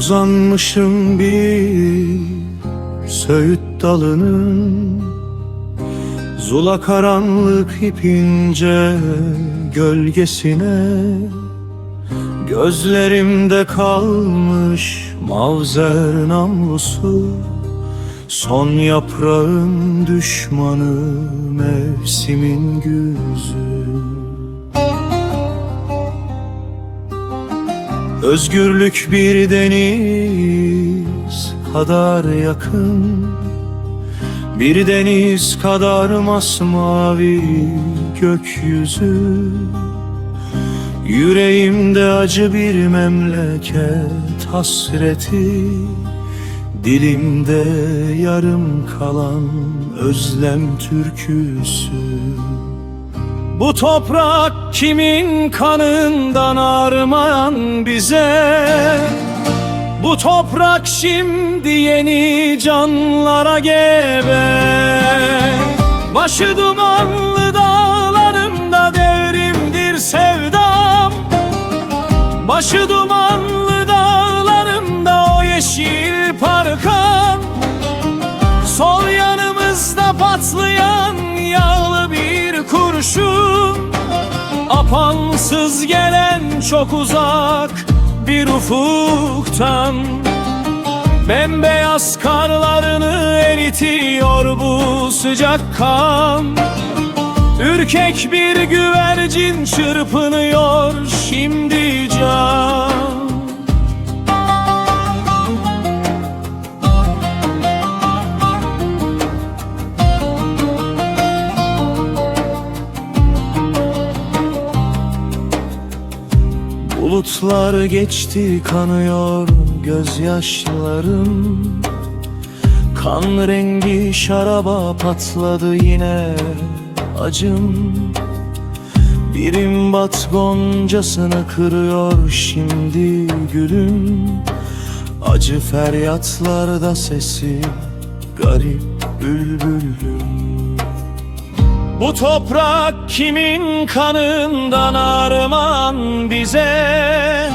Uzanmışım bir söğüt dalının Zula karanlık ipince gölgesine Gözlerimde kalmış mavzer namlusu Son yaprağın düşmanı mevsimin güzü Özgürlük bir deniz kadar yakın. Bir deniz kadar masmavi gökyüzü. Yüreğimde acı bir memleket hasreti. Dilimde yarım kalan özlem türküsü bu toprak kimin kanından armağan bize? Bu toprak şimdi yeni canlara gebe. Başı dumanlı dağlarımda devrimdir sevdam. Başı dumanlı dağlarımda o yeşil parkan. Sol yanımızda patlayan yağlı kurşun Apansız gelen çok uzak bir ufuktan. Bembeyaz karlarını eritiyor bu sıcak kan. Ürkek bir güvercin çırpınıyor şimdi can Bulutlar geçti kanıyor gözyaşlarım. Kan rengi şaraba patladı yine acım. Bir imbat goncasını kırıyor şimdi gülüm. Acı feryatlarda sesi garip bülbülüm bu toprak kimin kanından armağan bize?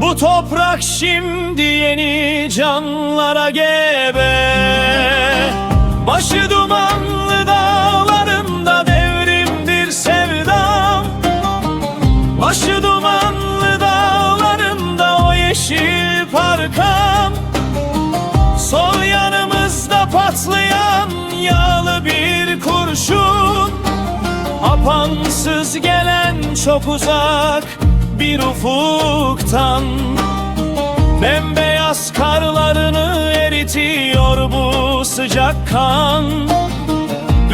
Bu toprak şimdi yeni canlara gebe. Başı dumanlı dağlarında devrimdir sevdam Başı dumanlı dağlarında o yeşil parkam Sol yanımızda patlayan Apansız gelen çok uzak bir ufuktan. Bembeyaz karlarını eritiyor bu sıcak kan.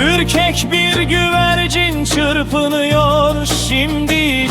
Ürkek bir güvercin çırpınıyor şimdi